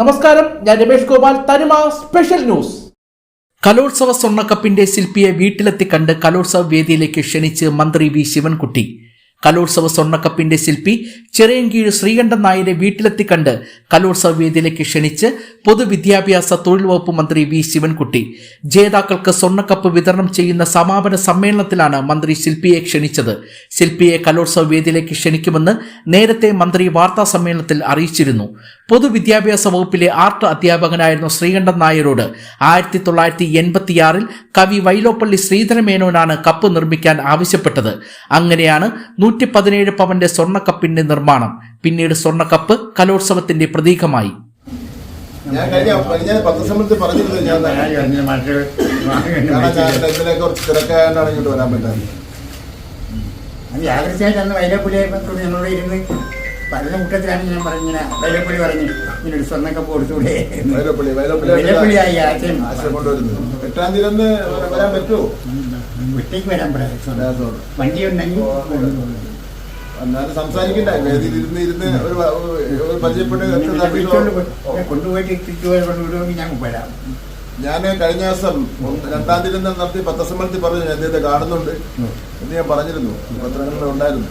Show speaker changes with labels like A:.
A: നമസ്കാരം ഞാൻ രമേഷ് ഗോപാൽ തനിമ സ്പെഷ്യൽ ന്യൂസ്. കലോത്സവ സ്വർണക്കപ്പിന്റെ ശില്പിയെ വീട്ടിലെത്തി കണ്ട് കലോത്സവ വേദിയിലേക്ക് ക്ഷണിച്ച് മന്ത്രി വി ശിവൻകുട്ടി. കലോത്സവ സ്വർണക്കപ്പിന്റെ ശില്പി ചെറിയൻകീഴ് ശ്രീകണ്ഠൻ നായരെ വീട്ടിലെത്തി കണ്ട് കലോത്സവ വേദിയിലേക്ക് ക്ഷണിച്ച് പൊതുവിദ്യാഭ്യാസ തൊഴിൽ വകുപ്പ് മന്ത്രി വി ശിവൻകുട്ടി. ജേതാക്കൾക്ക് സ്വർണക്കപ്പ് വിതരണം ചെയ്യുന്ന സമാപന സമ്മേളനത്തിലാണ് മന്ത്രി ശില്പിയെ ക്ഷണിച്ചത്. ശില്പിയെ കലോത്സവ വേദിയിലേക്ക് ക്ഷണിക്കുമെന്ന് നേരത്തെ മന്ത്രി വാർത്താ സമ്മേളനത്തിൽ അറിയിച്ചിരുന്നു. പൊതുവിദ്യാഭ്യാസ വകുപ്പിലെ ആർട്ട് അധ്യാപകനായിരുന്ന ശ്രീകണ്ഠൻ നായരോട്. ആയിരത്തി തൊള്ളായിരത്തി എൺപത്തിയാറിൽ കവി വൈലോപ്പള്ളി ശ്രീധരമേനോനാണ് കപ്പ് നിർമ്മിക്കാൻ ആവശ്യപ്പെട്ടത്. അങ്ങനെയാണ് നൂറ്റി പതിനേഴ് പവന്റെ സ്വർണക്കപ്പിന്റെ നിർമ്മാണം പിന്നീട് സ്വർണക്കപ്പ് കലോത്സവത്തിന്റെ പ്രതീകമായി.
B: ഞാൻ കഴിഞ്ഞ കഴിഞ്ഞ പത്രസമ്മേളനത്തിൽ പറഞ്ഞിരുന്നു ഞാൻ കുറച്ച് ഇങ്ങോട്ട് വരാൻ പറ്റാത്തത്
C: യാദൃശ്യമായിട്ട് അന്ന് വൈലപ്പുലിയായപ്പോൾ ഞങ്ങളോട് ഇരുന്ന് പല കൂട്ടത്തിലാണ് ഞാൻ പറഞ്ഞിങ്ങനെ വൈലപ്പുലി പറഞ്ഞു ഇങ്ങനെ ഒരു സ്വർണക്കപ്പ് കൊടുത്തൂടെ.
B: വൈലപ്പള്ളി വൈലപ്പള്ളി
C: വൈലപ്പള്ളിയായി ആശയം.
B: കൊണ്ടുവരുന്നത്. എട്ടാം തീയതി വരാൻ പറ്റുമോ?
C: ഒറ്റയ്ക്ക് വരാൻ പറയാം. വണ്ടി ഉണ്ടെങ്കിൽ
B: എന്നാലും സംസാരിക്കണ്ട. വേദിയിലിരുന്ന് ഇരുന്ന് ഒരു പരിചയപ്പെട്ട്.
C: കൊണ്ടുപോയിട്ട് തിരിച്ചുപോയി ഞാൻ വരാം
B: ഞാൻ കഴിഞ്ഞ ദിവസം രണ്ടാം തീയതി നടത്തിയ പത്രസമ്മേളനത്തിൽ പറഞ്ഞു ഞാൻ അദ്ദേഹത്തെ കാണുന്നുണ്ട് എന്ന് ഞാൻ പറഞ്ഞിരുന്നു. പത്രങ്ങളിൽ ഉണ്ടായിരുന്നു.